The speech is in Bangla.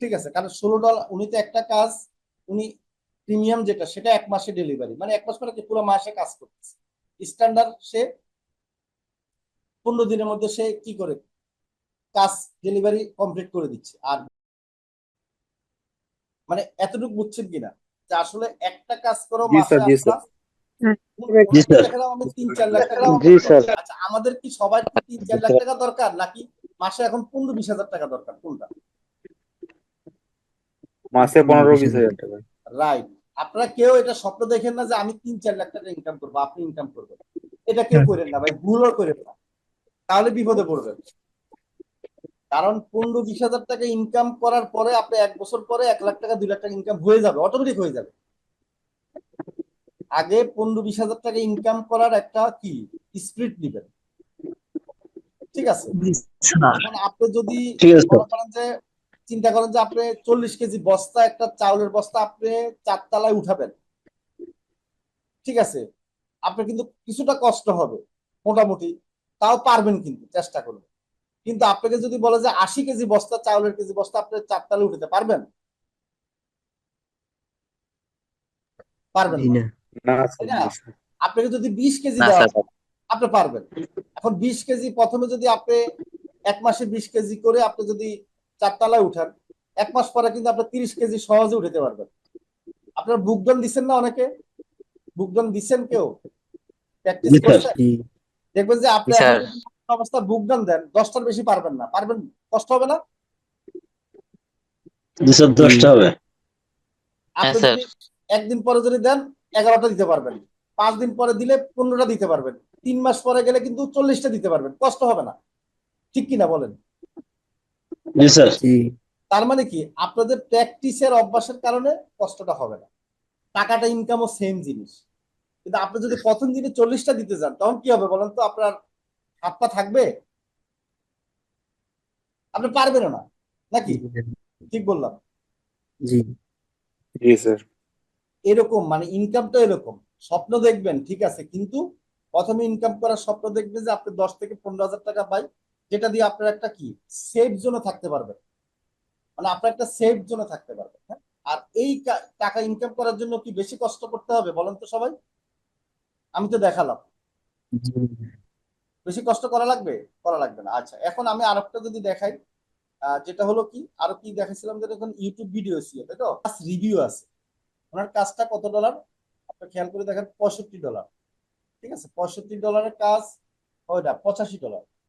ঠিক আছে কারণ ষোলো ডলার উনি তো একটা কাজ উনি প্রিমিয়াম যেটা সেটা এক মাসে ডেলিভারি মানে এক মাস মানে কি পুরো মাসে কাজ করতেছে। স্ট্যান্ডার্ড সে পনেরো দিনের মধ্যে সে কি করে কাজ ডেলিভারি কমপ্লিট করে দিচ্ছে। আর মানে এতটুকু বুঝছেন কিনা? যে আসলে একটা কাজ করো। আচ্ছা আমাদের কি সবাই তিন চার লাখ টাকা দরকার? নাকি মাসে এখন পনেরো বিশ হাজার টাকা দরকার কোনটা? মাসে পনেরো বিশ হাজার টাকা। রাইট আপনারা কেউ এটা স্বপ্ন দেখেন না যে আমি তিন চার লাখ টাকা ইনকাম করব আপনি ইনকাম করবেন। এটা কেউ করেন না ভাই ভুলও করেন না। তাহলে বিপদে পড়বেন। কারণ পনেরো বিশ হাজার টাকা ইনকাম করার পরে আপনি এক বছর পরে এক লাখ টাকা দুই লাখ টাকা ইনকাম হয়ে যাবে অটোমেটিক হয়ে যাবে। আগে পনেরো বিশ হাজার টাকা ইনকাম করার একটা কি? স্পিরিট নিবেন। ঠিক আছে? আপনি যদি। মনে করেন যে চিন্তা করেন যে আপনি চল্লিশ কেজি বস্তা একটা চাউলের বস্তা আপনি চারতলায় উঠাবেন। ঠিক আছে? আপনার কিন্তু কিছুটা কষ্ট হবে মোটামুটি। তাও পারবেন কিন্তু চেষ্টা করবেন। কিন্তু আপনাকে যদি বলে যে আশি কেজি বস্তা চাউলের কেজি বস্তা আপনি চারতলায় উঠাতে পারবেন? পারবেন। আপনাকে যদি বিশ কেজি দেওয়া আপনি পারবেন। এখন বিশ কেজি প্রথমে যদি আপনি এক মাসে বিশ কেজি করে আপনি যদি চারতলায় উঠান। এক মাস পরে কিন্তু আপনি তিরিশ কেজি সহজে উঠাতে পারবেন। আপনার বুকডন দিচ্ছেন না অনেকে? বুকডন দিচ্ছেন কেউ? প্র্যাকটিস করছেন? দেখবেন যে আপনি অবস্থা বুকডন দেন দশটার বেশি পারবেন না। পারবেন? কষ্ট হবে না? দশটা হবে। আপনি যদি একদিন পরে যদি দেন এগারোটা দিতে পারবেন। পাঁচ দিন পরে দিলে পনেরোটা দিতে পারবেন। তিন মাস পরে গেলে কিন্তু চল্লিশটা দিতে পারবেন। কষ্ট হবে না। ঠিক কিনা বলেন? জি স্যার। তার মানে কি? আপনাদের প্র্যাকটিসের অভ্যাসের কারণে কষ্টটা হবে না। টাকাটা ইনকামও সেম জিনিস। কিন্তু আপনি যদি প্রথম দিনে চল্লিশটা দিতে যান তখন কি হবে বলেন তো? আপনার হাত পা থাকবে? আপনি পারবেন না। নাকি? ঠিক বললাম। জি। জি স্যার। এরকম মানে ইনকামটা এরকম। স্বপ্ন দেখবেন ঠিক আছে। কিন্তু প্রথমে ইনকাম করার স্বপ্ন দেখবেন যে আপনি দশ থেকে পনেরো হাজার টাকা পাই। যেটা দিয়ে আপনার একটা কি? সেফ জোনে থাকতে পারবেন। মানে আপনার একটা সেফ জোনে থাকতে পারবেন হ্যাঁ? আর এই টাকা ইনকাম করার জন্য কি বেশি কষ্ট করতে হবে বলেন তো সবাই? আমি তো দেখালাম। বেশি কষ্ট করা লাগবে? করা লাগবে না। আচ্ছা এখন আমি আরেকটা যদি দেখাই যেটা হলো কি? আরও কি দেখাছিলাম যে এখন ইউটিউব ভিডিও ছিল তাই তো? রিভিউ আছে। ওনার কাজটা কত ডলার আপনি খেয়াল করে দেখেন, পঁয়ষট্টি ডলার ঠিক আছে? পঁয়ষট্টি ডলারের কাজ হয় ওইটা পঁচাশি ডলার